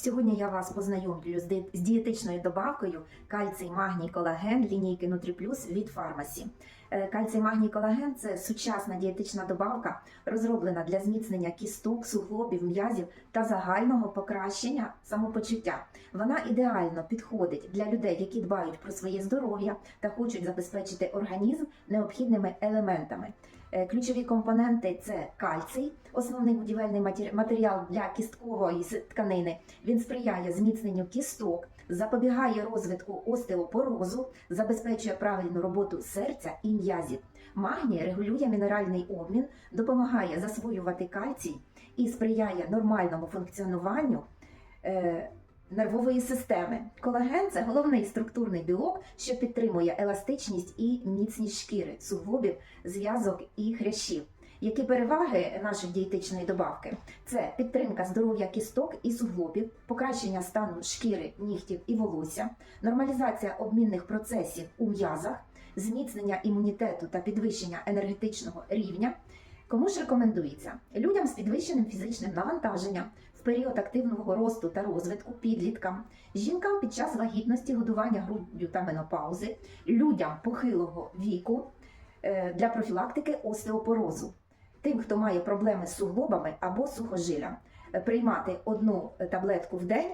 Сьогодні я вас познайомлю з дієтичною добавкою кальцій, магній, колаген лінійки Нутріплюс від Фармасі. Е, Кальцій, магній, колаген це сучасна дієтична добавка, розроблена для зміцнення кісток, суглобів, м'язів та загального покращення самопочуття. Вона ідеально підходить для людей, які дбають про своє здоров'я та хочуть забезпечити організм необхідними елементами. Е, Ключові компоненти це кальцій, основний будівельний матеріал для кісткової тканини. Він сприяє зміцненню кісток, запобігає розвитку остеопорозу, забезпечує правильну роботу серця і м'язів. Магній регулює мінеральний обмін, допомагає засвоювати кальцій і сприяє нормальному функціонуванню. е, Нервової системи. Колаген це головний структурний білок, що підтримує еластичність і міцність шкіри, суглобів, зв'язок і хрящів. Які переваги нашої дієтичної добавки? Це підтримка здоров'я кісток і суглобів, покращення стану шкіри, нігтів і волосся, нормалізація обмінних процесів у м'язах, зміцнення імунітету та підвищення енергетичного рівня. Кому ж рекомендується? Людям з підвищеним фізичним навантаженням в період активного росту та розвитку, підліткам, жінкам під час вагітності, годування груддю та менопаузи, людям похилого віку е, для профілактики остеопорозу, тим, хто має проблеми з суглобами або сухожилям. Е, Приймати одну таблетку в день